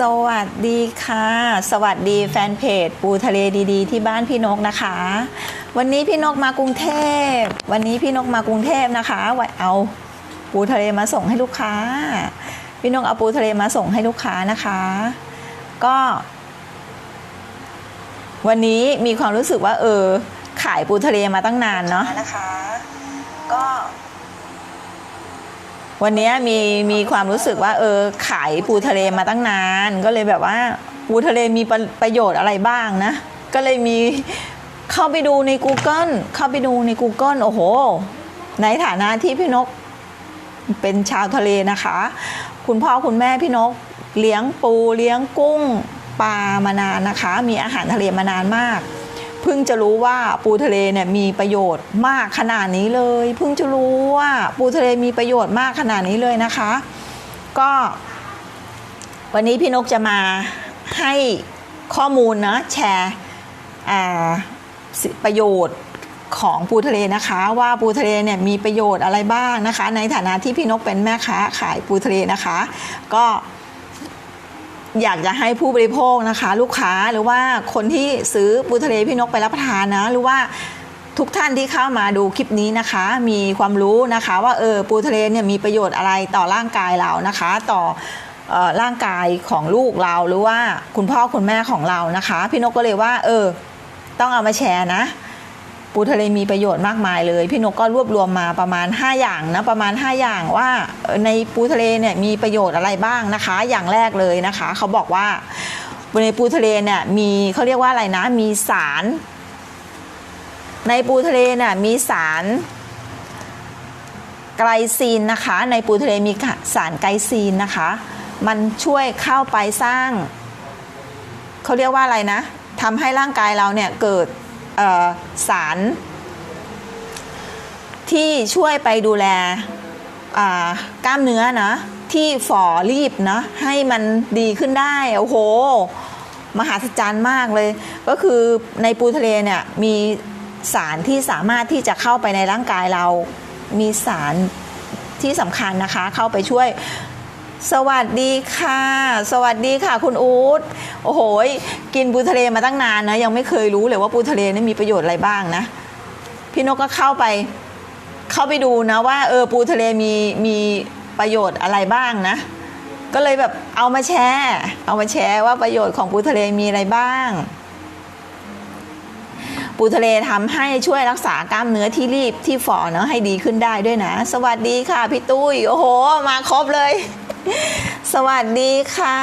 สวัสดีค่ะ สวัสดีแฟนเพจปูทะเลดีๆ ที่บ้านพี่นกนะคะ วันนี้พี่นกมากรุงเทพ วันนี้พี่นกมากรุงเทพนะคะไว้เอาปูทะเลมาส่งให้ลูกค้า พี่นกเอาปูทะเลมาส่งให้ลูกค้านะคะ ก็ วันนี้มีความรู้สึกว่า เออ ขายปูทะเลมาตั้งนานเนาะนะคะ ก็ วันนี้มีมีความรู้สึกว่า เออขายปูทะเลมาตั้งนาน ก็เลยแบบว่าปูทะเลมีประประโยชน์อะไรบ้างนะ ก็เลยมีเข้าไปดูใน Google เข้าไปดูใน Google โอ้โห ในฐานะที่พี่นกเป็นชาวทะเลนะคะ คุณพ่อคุณแม่พี่นกเลี้ยงปูเลี้ยงกุ้งปลามานานนะคะ มีอาหารทะเลมานานมาก เพิ่งจะรู้ว่าปูทะเลเนี่ยมีประโยชน์มากขนาดนี้เลย เพิ่งจะรู้ว่าปูทะเลมีประโยชน์มากขนาดนี้เลยนะคะ ก็ วันนี้พี่นกจะมาให้ข้อมูลนะแชร์ประโยชน์ของปูทะเลนะคะ ว่าปูทะเลเนี่ยมีประโยชน์อะไรบ้างนะคะ ในฐานะที่พี่นกเป็นแม่ค้าขายปูทะเลนะคะ ก็ อยากจะให้ผู้บริโภคนะคะ ลูกค้าหรือว่าคนที่ซื้อปูทะเลพี่นกไปรับประทานนะหรือว่าทุกท่านที่เข้ามาดูคลิปนี้นะคะ มีความรู้นะคะว่าเออปูทะเลเนี่ยมีประโยชน์อะไรต่อร่างกายเรานะคะ ต่อเอ่อร่างกายของลูกเราหรือว่าคุณพ่อคุณแม่ของเรานะคะ พี่นกก็เลยว่า เออ ต้องเอามาแชร์นะ ปูทะเลมีประโยชน์มากมายเลย พี่นกก็รวบรวมมาประมาณ 5 อย่างนะประมาณ 5 อย่างว่าในปูทะเลเนี่ยมีประโยชน์อะไรบ้างนะคะ อย่างแรกเลยนะคะ เขาบอกว่าในปูทะเลเนี่ยมีเขาเรียกว่าอะไรนะ มีสาร ในปูทะเลเนี่ยมีสารไกลซีนนะคะ ในปูทะเลมีสารไกลซีนนะคะ มันช่วยเข้าไปสร้าง เขาเรียกว่าอะไรนะทำให้ร่างกายเราเนี่ยเกิด สารที่ช่วยไปดูแลกล้ามเนื้อนะ ที่ฝ่อรีบนะ ให้มันดีขึ้นได้ โอ้โห มหาศจรรย์มากเลย ก็คือในปูทะเลเนี่ย มีสารที่สามารถที่จะเข้าไปในร่างกายเรา มีสารที่สำคัญนะคะ เข้าไปช่วย สวัสดีค่ะ สวัสดีค่ะ คุณอู๊ดโอ้โหกินปูทะเลมาตั้งนานนะยังไม่เคยรู้เลยว่าปูทะเลนี่มีประโยชน์อะไรบ้างนะ พี่นกก็เข้าไป เข้าไปดูนะว่าเออปูทะเลมีมีประโยชน์อะไรบ้างนะ ก็เลยแบบเอามาแชร์เอามาแชร์ว่าประโยชน์ของปูทะเลมีอะไรบ้าง ปูทะเลทำให้ช่วยรักษากล้ามเนื้อที่รีบที่ฝ่อเนาะให้ดีขึ้นได้ด้วยนะ สวัสดีค่ะพี่ตุ้ยโอ้โห มาครบเลย สวัสดีค่ะ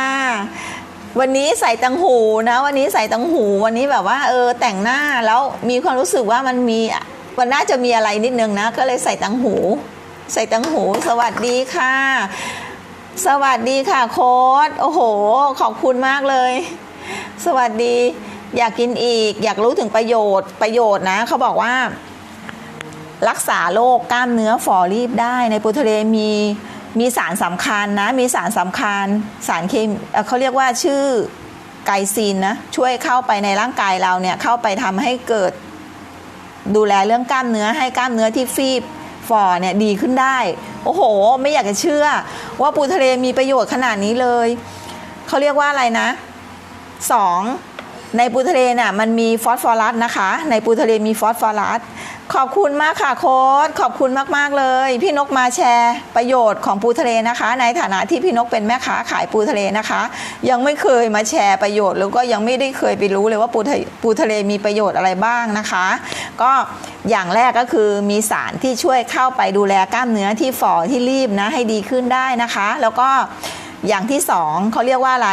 วันนี้ใส่ตังหูนะ วันนี้ใส่ตังหู วันนี้แบบว่าเออแต่งหน้าแล้วมีความรู้สึกว่ามันมีมันน่าจะมีอะไรนิดนึงนะ ก็เลยใส่ตังหู ใส่ตังหู สวัสดีค่ะ สวัสดีค่ะโค้ดโอ้โห ขอบคุณมากเลย สวัสดี อยากกินอีก อยากรู้ถึงประโยชน์ประโยชน์นะเขาบอกว่า รักษาโรคกล้ามเนื้อฝ่อรีบได้ในปูทะเลมี มีสารสำคัญนะ มีสารสำคัญ สารเคมีเขาเรียกว่าชื่อไกซีนนะช่วยเข้าไปในร่างกายเราเนี่ยเข้าไปทำให้เกิด ดูแลเรื่องกล้ามเนื้อให้กล้ามเนื้อที่ฟีบฝ่อเนี่ยดีขึ้นได้ โอ้โห ไม่อยากจะเชื่อ ว่าปูทะเลมีประโยชน์ขนาดนี้เลย เขาเรียกว่าอะไรนะสอง ในปูทะเลน่ะมันมีฟอสฟอรัสนะคะ ในปูทะเลมีฟอสฟอรัสขอบคุณมากค่ะโค้ดขอบคุณมากๆเลย พี่นกมาแชร์ประโยชน์ของปูทะเลนะคะ ในฐานะที่พี่นกเป็นแม่ค้าขายปูทะเลนะคะ ยังไม่เคยมาแชร์ประโยชน์แล้วก็ยังไม่ได้เคยไปรู้เลยว่าปูทะปูทะเลมีประโยชน์อะไรบ้างนะคะ ก็อย่างแรกก็คือมีสารที่ช่วยเข้าไปดูแลกล้ามเนื้อที่ฝ่อที่รีบนะให้ดีขึ้นได้นะคะ แล้วก็ อย่างที่สองเขาเรียกว่าอะไร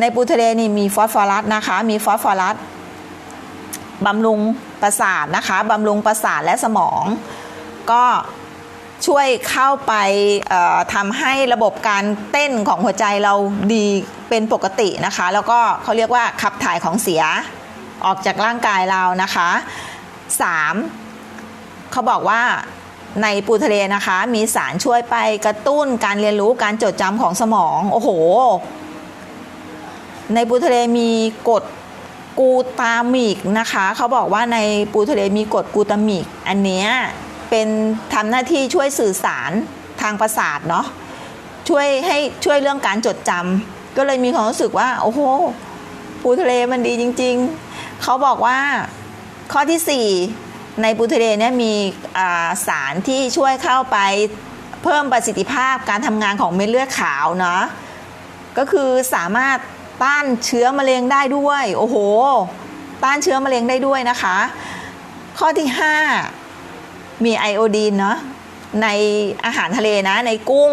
ในปูทะเลนี่มีฟอสฟอรัสนะคะ มีฟอสฟอรัสบำรุงประสาทนะคะบำรุงประสาทและสมอง ก็ช่วยเข้าไปทำให้ระบบการเต้นของหัวใจเราดีเป็นปกตินะคะ แล้วก็เขาเรียกว่าขับถ่ายของเสียออกจากร่างกายเรานะคะ 3. เขาบอกว่า ในปูทะเลนะคะ มีสารช่วยไปกระตุ้นการเรียนรู้การจดจำของสมอง โอ้โห ในปูทะเลมีกรดกูตามิกนะคะ เขาบอกว่าในปูทะเลมีกรดกูตามิก อันเนี้ยเป็นทำหน้าที่ช่วยสื่อสารทางประสาทเนาะช่วยให้ช่วยเรื่องการจดจก็เลยมีความรู้สึกว่า โอ้โหปูทะเลมันดีจริง ๆ เขาบอกว่าข้อที่4 ในปูทะเลเนี่ยมีสารที่ช่วยเข้าไปเพิ่มประสิทธิภาพการทำงานของเม็ดเลือดขาวเนาะก็คือสามารถต้านเชื้อมะเร็งได้ด้วย โอ้โห ต้านเชื้อมะเร็งได้ด้วยนะคะ ข้อที่ 5 มีไอโอดีนเนาะในอาหารทะเลนะในกุ้ง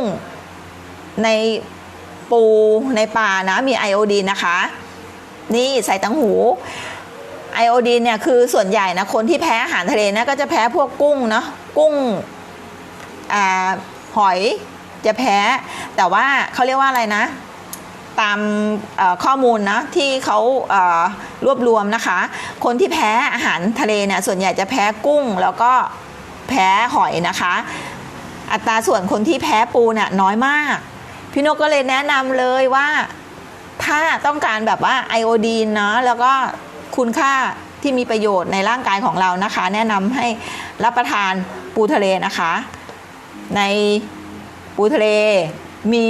ในปูในปลานะมีไอโอดีนนะคะ นี่ใส่ตังหู ไอโอดีนเนี่ยคือส่วนใหญ่นะคนที่แพ้อาหารทะเลนะก็จะแพ้พวกกุ้งเนาะกุ้งอหอยจะแพ้ แต่ว่าเขาเรียกว่าอะไรนะ ตามข้อมูลนะที่เขารวบรวมนะคะ คนที่แพ้อาหารทะเลเนี่ยส่วนใหญ่จะแพ้กุ้งแล้วก็แพ้หอยนะคะ อัตราส่วนคนที่แพ้ปูเนี่ยน้อยมาก พี่นกก็เลยแนะนำเลยว่าถ้าต้องการแบบว่าไอโอดีนเนาะแล้วก็ คุณค่าที่มีประโยชน์ในร่างกายของเรานะคะ แนะนำให้รับประทานปูทะเลนะคะ ในปูทะเลมี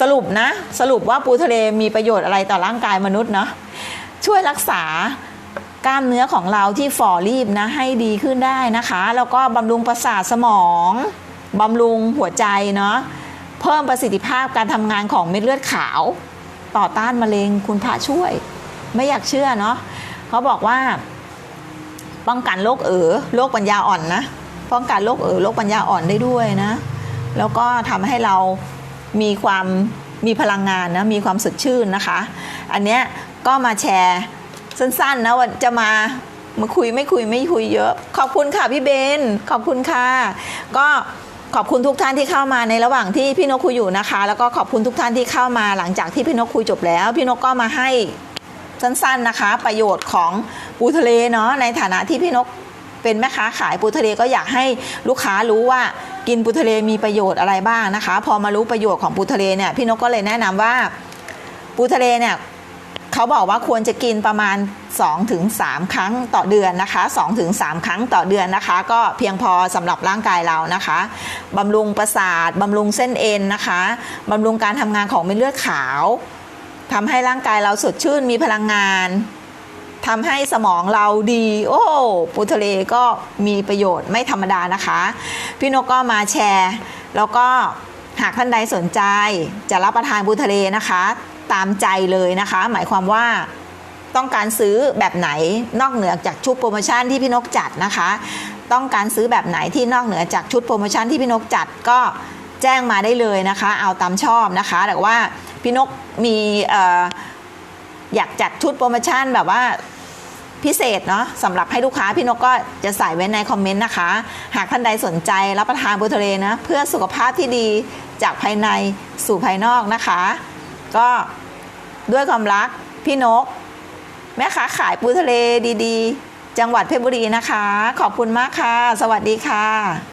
สรุปนะ สรุปว่าปูทะเลมีประโยชน์อะไรต่อร่างกายมนุษย์เนาะช่วยรักษากล้ามเนื้อของเราที่ฝ่อรีบนะให้ดีขึ้นได้นะคะ แล้วก็บำรุงประสาทสมองบำรุงหัวใจเนาะเพิ่มประสิทธิภาพการทำงานของเม็ดเลือดขาว ต่อต้านมะเร็งคุณพระช่วย ไม่อยากเชื่อเนาะเขาบอกว่า ป้องกันโรคเอ๋อโรคปัญญาอ่อนนะป้องกันโรคเอ๋อโรคปัญญาอ่อนได้ด้วยนะ แล้วก็ทำให้เรามีความมีพลังงานนะมีความสดชื่นนะคะ อันเนี้ยก็มาแชร์สั้นๆนะว่าจะมามาคุยไม่คุยไม่คุยเยอะ ขอบคุณค่ะพี่เบนขอบคุณค่ะ ก็ ขอบคุณทุกท่านที่เข้ามาในระหว่างที่พี่นกคุยอยู่นะคะ แล้วก็ขอบคุณทุกท่านที่เข้ามาหลังจากที่พี่นกคุยจบแล้ว พี่นกก็มาให้สั้นๆนะคะ ประโยชน์ของปูทะเลเนาะในฐานะที่พี่นกเป็นแม่ค้าขายปูทะเลก็อยากให้ลูกค้ารู้ว่ากินปูทะเลมีประโยชน์อะไรบ้างนะคะ พอมารู้ประโยชน์ของปูทะเลเนี่ยพี่นกก็เลยแนะนำว่าปูทะเลเนี่ย เขาบอกว่าควรจะกินประมาณ 2-3 ครั้งต่อเดือนนะคะ2-3 ครั้งต่อเดือนนะคะ ก็เพียงพอสำหรับร่างกายเรานะคะบำรุงประสาทบำรุงเส้นเอ็นนะคะบำรุงการทำงานของเม็ดเลือดขาวทำให้ร่างกายเราสดชื่นมีพลังงานทำให้สมองเราดี โอ้ปูทะเลก็มีประโยชน์ไม่ธรรมดานะคะ พี่นกก็มาแชร์ แล้วก็หากท่านใดสนใจจะรับประทานปูทะเลนะคะ ตามใจเลยนะคะ หมายความว่าต้องการซื้อแบบไหนนอกเหนือจากชุดโปรโมชั่นที่พี่นกจัดนะคะ ต้องการซื้อแบบไหนที่นอกเหนือจากชุดโปรโมชั่นที่พี่นกจัดก็แจ้งมาได้เลยนะคะ เอาตามชอบนะคะ แต่ว่าพี่นกมีอยากจัดชุดโปรโมชั่นแบบว่าพิเศษเนาะสำหรับให้ลูกค้าพี่นกก็จะใส่ไว้ในคอมเมนต์นะคะ หากท่านใดสนใจรับประทานปูทะเลนะ เพื่อสุขภาพที่ดีจากภายในสู่ภายนอกนะคะ ก็ ด้วยความรัก พี่นก แม่ค้าขายปูทะเลดีๆ จังหวัดเพชรบุรีนะคะ ขอบคุณมากค่ะ สวัสดีค่ะ